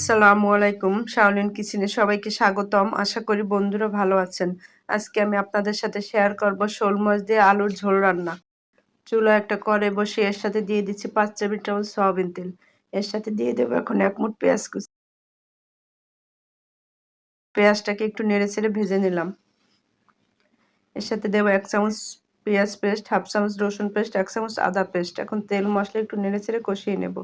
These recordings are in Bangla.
আসসালামু আলাইকুম। শাওলিন কিচেনে সবাইকে স্বাগতম। আশা করি বন্ধুরা ভালো আছেন। আজকে আমি আপনাদের সাথে শেয়ার করব শোল মাছ দিয়ে আলুর ঝোল রান্না। চুলো একটা করে বসে এর সাথে দিয়ে দিচ্ছি পাঁচ টেবিল চামচ সয়াবিন তেল। এর সাথে দিয়ে দেবো এখন এক মুঠ পেঁয়াজ কুচি। পেঁয়াজটাকে একটু নেড়ে ছেড়ে ভেজে নিলাম। এর সাথে দেবো এক চামচ পেঁয়াজ পেস্ট, হাফ চামচ রসুন পেস্ট, এক চামচ আদা পেস্ট। এখন তেল মশলা একটু নেড়ে ছেড়ে কষিয়ে নেব।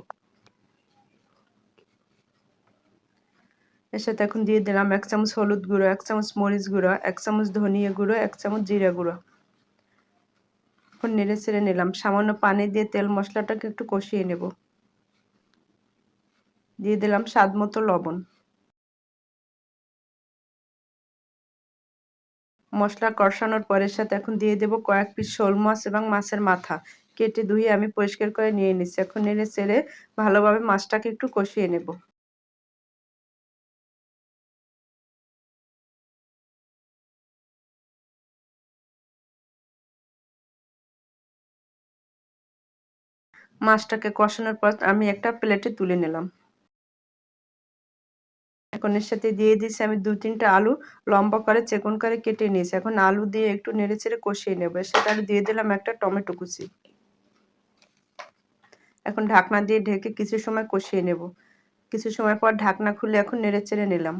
এর সাথে এখন দিয়ে দিলাম এক চামচ হলুদ গুঁড়ো, এক চামচ মরিচ গুঁড়ো, এক চামচ ধনিয়া গুঁড়ো, এক চামচ জিরা গুঁড়ো। এখন নেড়ে ছেড়ে নিলাম। সামান্য পানি দিয়ে তেল মশলাটাকে একটু কষিয়ে নেব। দিয়ে দিলাম স্বাদ মতো লবণ। মশলা কষানোর পরের সাথে এখন দিয়ে দেব কয়েক পিস শোল মাছ এবং মাছের মাথা। কেটে ধুয়ে আমি পরিষ্কার করে নিয়ে নিচ্ছি। এখন নেড়ে ছেড়ে ভালোভাবে মাছটাকে একটু কষিয়ে নেব। মাছটাকে কষানোর পর আমি একটা প্লেটে তুলে নিলাম। এখন এর সাথে দিয়ে দিয়েছি আমি দু তিনটা আলু, লম্বা করে চেকন করে কেটে নিয়েছি। এখন আলু দিয়ে একটু নেড়ে চেড়ে কষিয়ে নেব। এর সাথে আর দিয়ে দিলাম একটা টমেটো কুচি। এখন ঢাকনা দিয়ে ঢেকে কিছু সময় কষিয়ে নেব। কিছু সময় পর ঢাকনা খুলে এখন নেড়ে চেড়ে নিলাম।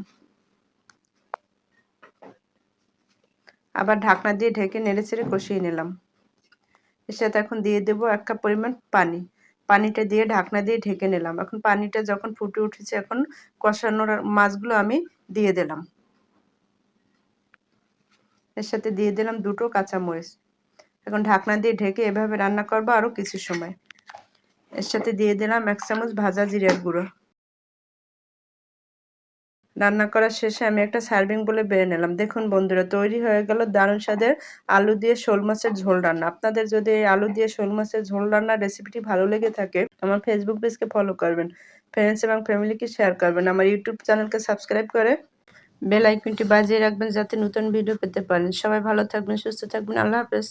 আবার ঢাকনা দিয়ে ঢেকে নেড়ে চেড়ে কষিয়ে নিলাম। এর সাথে এখন দিয়ে দেবো এক কাপ পরিমাণ পানি। পানিটা দিয়ে ঢাকনা দিয়ে ঢেকে নিলাম। এখন পানিটা যখন ফুটে উঠেছে, এখন কষানোর মাছগুলো আমি দিয়ে দিলাম। এর সাথে দিয়ে দিলাম দুটো কাঁচামরিচ। এখন ঢাকনা দিয়ে ঢেকে এভাবে রান্না করব আরও কিছু সময়। এর সাথে দিয়ে দিলাম এক চামচ ভাজা জিরার গুঁড়ো। রান্না করার শেষে আমি একটা সার্ভিং বলে বেড়ে নিলাম। দেখুন বন্ধুরা, তৈরি হয়ে গেল দারুণ স্বাদের আলু দিয়ে শোল মাছের ঝোল রান্না। আপনাদের যদি এই আলু দিয়ে শোল মাছের ঝোল রান্নার রেসিপিটি ভালো লেগে থাকে, আমার ফেসবুক পেজকে ফলো করবেন। ফ্রেন্ডস এবং ফ্যামিলিকে শেয়ার করবেন। আমার ইউটিউব চ্যানেলকে সাবস্ক্রাইব করে বেল আইকনটি বাজিয়ে রাখবেন যাতে নতুন ভিডিও পেতে পারেন। সবাই ভালো থাকবেন, সুস্থ থাকবেন। আল্লাহ হাফেজ।